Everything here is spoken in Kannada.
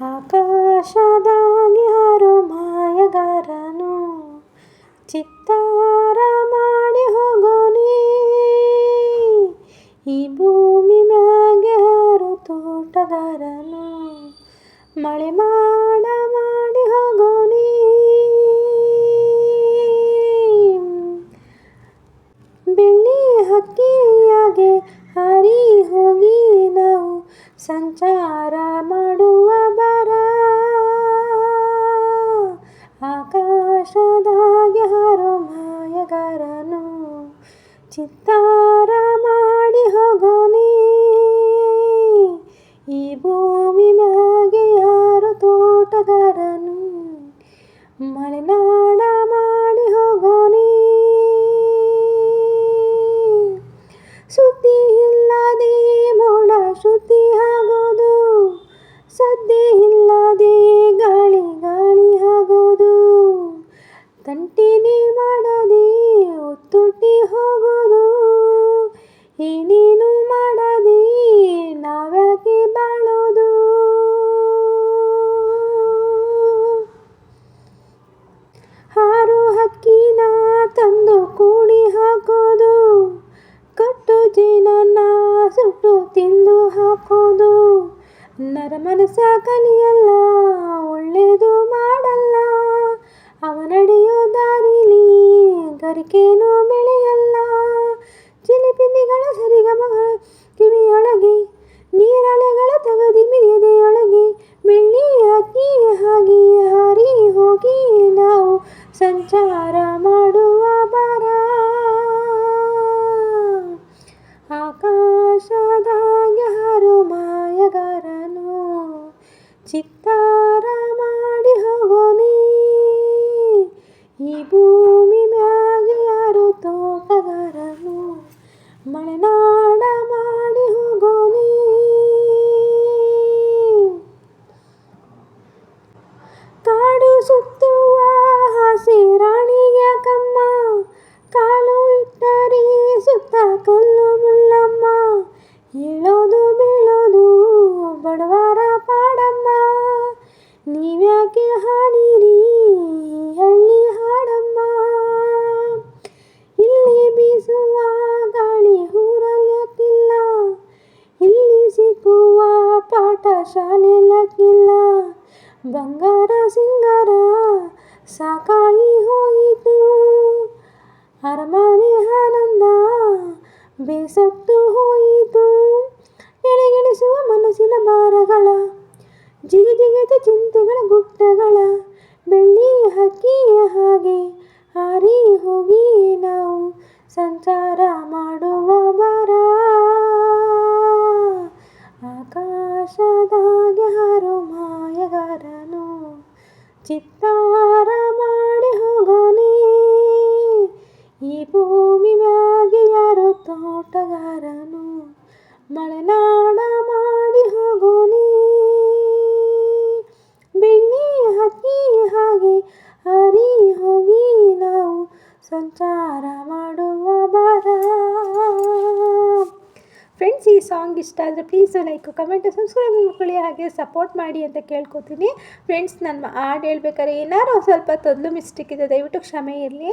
ಆಕಾಶದಾಗಿ ಹಾರೋ ಮಾಯಗಾರನು, ಚಿತ್ತಾರ ಮಾಡಿ ಹೋಗೋನಿ ಈ ಭೂಮಿ ಮ್ಯಾಗೆ ಹಾರೋ ತೋಟಗಾರನು, ಮಳೆ ಮಾಡ ಮಾಡಿ ಹೋಗೋನಿ ಬೆಳ್ಳಿ ಹಕ್ಕಿಯಾಗೆ ಹರಿ ಹೋಗಿ ನಾವು ಸಂಚಾರ ಮಾಡುವ ಚಿತ್ತಾರ ತಂಟಿನಿ ಮಾಡದೆ ಒತ್ತುಟ್ಟಿ ಹೋಗೋದು. ಏನೇನು ಮಾಡದೆ ನಾವ್ಯಾಕೆ ಬಾಳೋದು. ಹಾರು ಹಕ್ಕಿನ ತಂದು ಕೂಡಿ ಹಾಕೋದು. ಕಟ್ಟು ಜೀನನ್ನ ಸುಟ್ಟು ತಿಂದು ಹಾಕೋದು. ನರಮನಸ ಕಲಿಯಲ್ಲ, ಒಳ್ಳೇದು ಮಾಡಲ್ಲ. ಅವ ನಡೆಯೋ ದಾರಿಲಿ ಗರಿಕೇನು ಬೆಳೆಯಲ್ಲ. ಚಿಲಿಪಿಲಿಗಳ ಸರಿಗಮಗಳ ಕಿವಿಯೊಳಗೆ ನೀರಲೆಗಳ ತಗದಿ ಮಿರಿಯದೆಯೊಳಗೆ ಬೆಳ್ಳಿ ಹಕ್ಕಿ ಹಾಗೆ ಹಾರಿ ಹೋಗಿ ನಾವು ಸಂಚಾರ ಮಾಡುವ ಬರ. ಆಕಾಶದಾಗೆ ಯಾರು ಮಾಯಗಾರನು, ಚಿತ್ತಾರ ಮಾಡಿ ಹೋಗೋನಿ ಈ ಭೂಮಿ ಪಾಠ ಶಾಲೆಲಕ್ಕಿಲ್ಲ ಬಂಗಾರ, ಸಿಂಗಾರ ಸಾಕಾಗಿ ಹೋಯಿತು. ಅರಮನೆ ಆನಂದ ಬೇಸತ್ತು ಹೋಯಿತು. ಎಳೆಗಿಳಿಸುವ ಮನಸ್ಸಿನ ಭಾರಗಳ, ಜಿಗಿ ಜಿಗಿದ ಚಿಂತೆಗಳ ಗುಟ್ಟಗಳ ಬೆಳ್ಳಿ ಹಕ್ಕಿಯ ಹಾಗೆ ಹಾರಿ ಹೋಗಿ ನಾವು ಸಂಚಾರ ಮಾಡುವ ಚಿತ್ತಾರ ಮಾಡಿ ಹೋಗೋನಿ ಈ ಭೂಮಿ ಮ್ಯಾಗೆ ಯಾರೋ ತೋಟಗಾರನು? ಮಲೆನಾಡ ಸಾಂಗ್ ಇಷ್ಟ ಆದರೆ ಪ್ಲೀಸ್ ಲೈಕ್ ಕಮೆಂಟ್ ಸಬ್ಸ್ಕ್ರೈಬ್ ಮಾಡ್ಕೊಳ್ಳಿ, ಹಾಗೆ ಸಪೋರ್ಟ್ ಮಾಡಿ ಅಂತ ಕೇಳ್ಕೊತೀನಿ. ಫ್ರೆಂಡ್ಸ್ ನನ್ನ ಹಾಡು ಹೇಳ್ಬೇಕಾದ್ರೆ ಏನಾರು ಸ್ವಲ್ಪ ತೊದಲು ಮಿಸ್ಟೇಕ್ ಇದೆ, ದಯವಿಟ್ಟು ಕ್ಷಮೆ ಇರಲಿ.